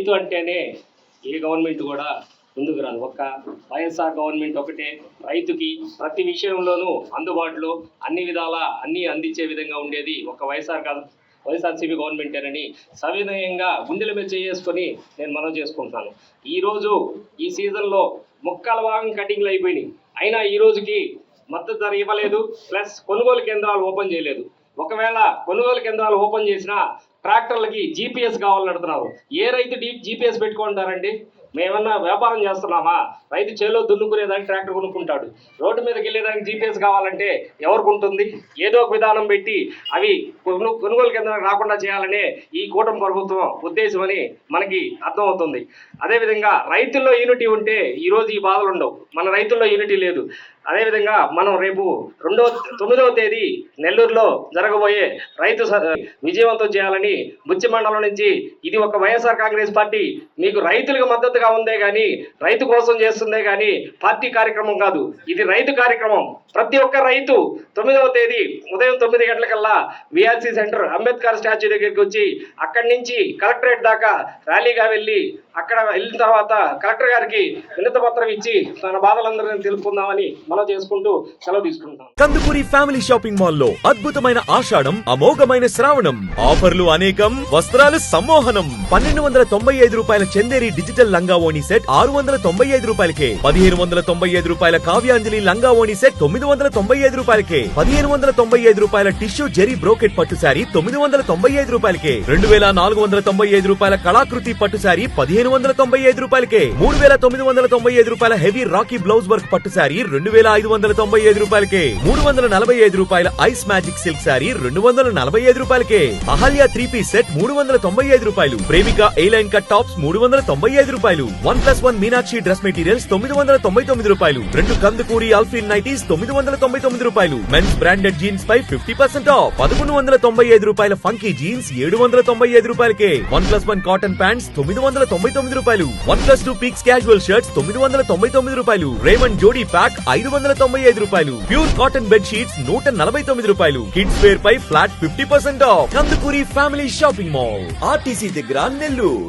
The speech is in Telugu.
రైతు అంటేనే ఏ గవర్నమెంట్ కూడా ముందుకు రాదు. ఒక్క వైఎస్ఆర్ గవర్నమెంట్ ఒకటే. రైతుకి ప్రతి విషయంలోనూ అందుబాటులో అన్ని విధాల అన్నీ అందించే విధంగా ఉండేది ఒక వైఎస్ఆర్ వైఎస్ఆర్సీపీ గవర్నమెంటేనని సవినయంగా గుండెల మీద చేసుకొని నేను మనం చేసుకుంటాను ఈరోజు ఈ సీజన్లో ముక్కల భాగం కటింగ్లు అయిపోయినాయి. అయినా ఈ రోజుకి మద్దతు ధర ఇవ్వలేదు. ప్లస్ కొనుగోలు కేంద్రాలు ఓపెన్ చేయలేదు. ఒకవేళ కొనుగోలు కేంద్రాలు ఓపెన్ చేసినా ట్రాక్టర్లకి జీపీఎస్ కావాలని అడుగుతున్నారు. ఏ రైతు డీ జీపీఎస్ పెట్టుకుంటారండి? మేమన్నా వ్యాపారం చేస్తున్నామా? రైతు చేలో దున్నుకునేదానికి ట్రాక్టర్ కొనుక్కుంటాడు. రోడ్డు మీదకి వెళ్ళేదానికి జీపీఎస్ కావాలంటే ఎవరికి ఉంటుంది? ఏదో ఒక విధానం పెట్టి అవి కొను కొనుగోలు కింద రాకుండా చేయాలనే ఈ కూటమి ప్రభుత్వం ఉద్దేశమని మనకి అర్థమవుతుంది. అదేవిధంగా రైతుల్లో యూనిటీ ఉంటే ఈరోజు ఈ బాధలు ఉండవు. మన రైతుల్లో యూనిటీ లేదు. అదేవిధంగా మనం రేపు రెండవ తొమ్మిదవ తేదీ నెల్లూరులో జరగబోయే రైతు స- విజయవంతం చేయాలని బుచ్చి మండలం నుంచి ఇది ఒక వైఎస్ఆర్ కాంగ్రెస్ పార్టీ మీకు రైతులకు మద్దతు మద్దతుగా ఉందే కానీ రైతు కోసం చేస్తుందే కానీ పార్టీ కార్యక్రమం కాదు. ఇది రైతు కార్యక్రమం. ప్రతి ఒక్క రైతు తొమ్మిదవ తేదీ ఉదయం తొమ్మిది గంటలకల్లా విఆర్సీ సెంటర్ అంబేద్కర్ స్టాచ్యూ దగ్గరికి వచ్చి అక్కడి నుంచి కలెక్టరేట్ దాకా ర్యాలీగా వెళ్ళి అక్కడ వెళ్ళిన తర్వాత కలెక్టర్ గారికి వినత పత్రం ఇచ్చి తన బాధలందరినీ తెలుపుకుందామని మనం చేసుకుంటూ సెలవు తీసుకుంటాం కందుకూరి ఫ్యామిలీ షాపింగ్ మాల్లో అద్భుతమైన ఆషాఢం అమోఘమైన శ్రావణం ఆఫర్లు అనేకం వస్త్రాలు సమ్మోహనం. పన్నెండు వందల తొంభై ఐదు రూపాయల చందేరి డిజిటల్ లంగా ఓణి సెట్ ఆరు వందల తొంభై ఐదు రూపాయలకే. పదిహేను వందల తొంభై ఐదు రూపాయల కావ్యాంజలి లంగా ఓణి సెట్ తొమ్మిది వందల తొంభై ఐదు రూపాయలకే. పదిహేను వందల తొంభై ఐదు రూపాయల టిష్యూ జెరీ బ్రోకెట్ పట్టు శారీ తొమ్మిది వందల తొంభై ఐదు రూపాయలకే. రెండు వేల నాలుగు వందల తొంభై ఐదు రూపాయల కళాకృతి పట్టు శారీ పదిహేను వందల తొంభై ఐదు రూపాయలకే. మూడు వేల తొమ్మిది వందల తొంభై ఐదు రూపాయల హెవీ రాకీ బ్లౌజ్ వర్క్ పట్టు శారీ రెండు వేల ఐదు వందల తొంభై ఐదు రూపాయలకే. మూడు వందల నలభై ఐదు రూపాయల ఐస్ మ్యాజిక్ సిల్క్ శారీ రెండు వందల నలభై ఐదు రూపాయలకే. అహల్య త్రీ పీస్ సెట్ మూడు వందల తొంభై ఐదు రూపాయలు. ప్రేమిక ఎయిలైన్ కట్ టాప్స్ మూడు వందల తొంభై ఐదు రూపాయలు. One plus one Meenakshi dress materials తొమ్మిది వందల తొంభై తొమ్మిది రూపాయలు. రెండు కందుకూరి అల్ఫిన్ నైటీస్ తొమ్మిది వందల తొంభై తొమ్మిది రూపాయలు. మెన్స్ బ్రాండెడ్ జీన్స్ పై ఫిఫ్టీ పర్సెంట్ ఆఫ్ పదకొండు వందల తొంభై ఐదు రూపాయల ఫంకీ జీన్స్ ఏడు వందల తొంభై ఐదు రూపాయలకే. One plus one cotton pants తొమ్మిది వందల తొంభై తొమ్మిది రూపాయలు. One plus two pieces casual shirts తొమ్మిది వందల తొంభై తొమ్మిది రూపాయలు. రేమండ్ జోడీ ప్యాక్ ఐదు వందల తొంభై ఐదు రూపాయలు. ప్యూర్ కాటన్ బెడ్ షీట్స్ నూట నలభై తొమ్మిది రూపాయలు. కిడ్స్ వేర్ పై flat fifty percent off Kandukuri family shopping mall RTC దగ్గర Nellore.